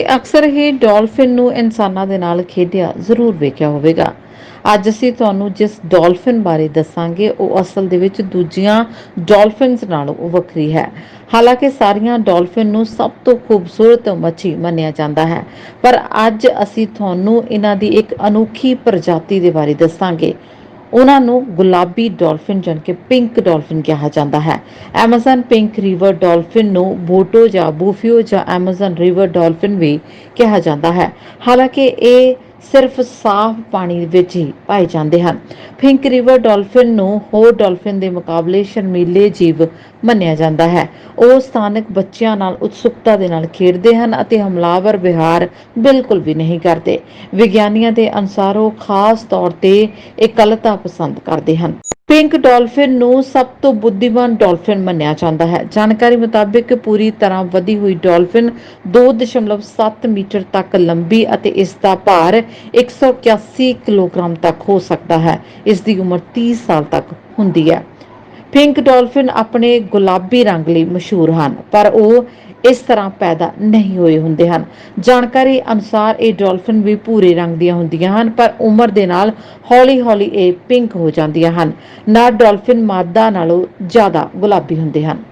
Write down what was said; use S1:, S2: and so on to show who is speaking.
S1: ਤੁਸੀਂ ਅਕਸਰ ਹੀ ਡਾਲਫਿਨ ਨੂੰ ਇਨਸਾਨਾਂ ਦੇ ਨਾਲ ਖੇਡਿਆ ਜ਼ਰੂਰ ਵੇਖਿਆ ਹੋਵੇਗਾ। ਅੱਜ ਅਸੀਂ ਤੁਹਾਨੂੰ ਜਿਸ ਡਾਲਫਿਨ ਬਾਰੇ ਦੱਸਾਂਗੇ, ਉਹ ਅਸਲ ਦੇ ਵਿੱਚ ਦੂਜੀਆਂ ਡਾਲਫਿਨਸ ਨਾਲੋਂ ਵੱਖਰੀ ਹੈ। ਹਾਲਾਂਕਿ ਸਾਰੀਆਂ ਡਾਲਫਿਨ ਨੂੰ ਸਭ ਤੋਂ ਖੂਬਸੂਰਤ ਮੱਛੀ ਮੰਨਿਆ ਜਾਂਦਾ ਹੈ, ਪਰ ਅੱਜ ਅਸੀਂ ਤੁਹਾਨੂੰ ਇਹਨਾਂ ਦੀ ਇੱਕ ਅਨੋਖੀ ਪ੍ਰਜਾਤੀ ਦੇ ਬਾਰੇ ਦੱਸਾਂਗੇ। ਉਹਨਾਂ ਨੂੰ ਗੁਲਾਬੀ ਡਾਲਫਿਨ ਜਾਣੀ ਕਿ ਪਿੰਕ ਡਾਲਫਿਨ ਕਿਹਾ ਜਾਂਦਾ ਹੈ। ਐਮਾਜ਼ਨ ਪਿੰਕ ਰਿਵਰ ਡਾਲਫਿਨ ਨੂੰ ਬੋਟੋ ਜਾਂ ਬੂਫਿਓ ਜਾਂ ਐਮਾਜ਼ਨ ਰਿਵਰ ਡਾਲਫਿਨ ਵੀ ਕਿਹਾ ਜਾਂਦਾ ਹੈ। ਹਾਲਾਂਕਿ ਇਹ ਸਿਰਫ ਸਾਫ਼ ਪਾਣੀ ਵਿੱਚ ਹੀ ਪਾਏ ਜਾਂਦੇ ਹਨ। ਫਿੰਕ ਰਿਵਰ ਡਾਲਫਿਨ ਨੂੰ ਹੋਰ ਡਾਲਫਿਨ ਦੇ ਮੁਕਾਬਲੇ ਸ਼ਰਮੀਲੇ ਜੀਵ ਮੰਨਿਆ ਜਾਂਦਾ ਹੈ। ਉਹ ਸਥਾਨਕ ਬੱਚਿਆਂ ਨਾਲ ਉਤਸੁਕਤਾ ਦੇ ਨਾਲ ਖੇਡਦੇ ਹਨ ਅਤੇ ਹਮਲਾਵਰ ਵਿਹਾਰ ਬਿਲਕੁਲ ਵੀ ਨਹੀਂ ਕਰਦੇ। ਵਿਗਿਆਨੀਆਂ ਦੇ ਅਨੁਸਾਰ ਉਹ ਖਾਸ ਤੌਰ ਤੇ ਇਕੱਲਤਾ ਪਸੰਦ ਕਰਦੇ ਹਨ। ਪਿੰਕ ਡਾਲਫਿਨ ਨੂੰ ਸਭ ਤੋਂ ਬੁੱਧੀਮਾਨ ਡਾਲਫਿਨ ਮੰਨਿਆ ਜਾਂਦਾ ਹੈ। ਜਾਣਕਾਰੀ ਮੁਤਾਬਕ ਪੂਰੀ ਤਰ੍ਹਾਂ ਵਧੀ ਹੋਈ ਡਾਲਫਿਨ 2.7 ਮੀਟਰ ਤੱਕ ਲੰਬੀ ਅਤੇ ਇਸ ਦਾ ਭਾਰ 181 ਕਿਲੋਗ੍ਰਾਮ ਤੱਕ ਹੋ ਸਕਦਾ ਹੈ। ਇਸ ਦੀ ਉਮਰ 30 ਸਾਲ ਤੱਕ ਹੁੰਦੀ ਹੈ। ਪਿੰਕ ਡਾਲਫਿਨ ਆਪਣੇ ਗੁਲਾਬੀ ਰੰਗ ਲਈ ਮਸ਼ਹੂਰ ਹਨ, ਪਰ ਉਹ ਇਸ ਤਰ੍ਹਾਂ ਪੈਦਾ ਨਹੀਂ ਹੋਏ ਹੁੰਦੇ ਹਨ। ਜਾਣਕਾਰੀ ਅਨੁਸਾਰ ਇਹ ਡਾਲਫਿਨ ਵੀ ਭੂਰੇ ਰੰਗ ਦੀਆਂ ਹੁੰਦੀਆਂ ਹਨ, ਪਰ ਉਮਰ ਦੇ ਨਾਲ ਹੌਲੀ-ਹੌਲੀ ਇਹ ਪਿੰਕ ਹੋ ਜਾਂਦੀਆਂ ਹਨ। ਨਾ ਡਾਲਫਿਨ ਮਾਦਾ ਨਾਲੋਂ ਜ਼ਿਆਦਾ ਗੁਲਾਬੀ ਹੁੰਦੇ ਹਨ।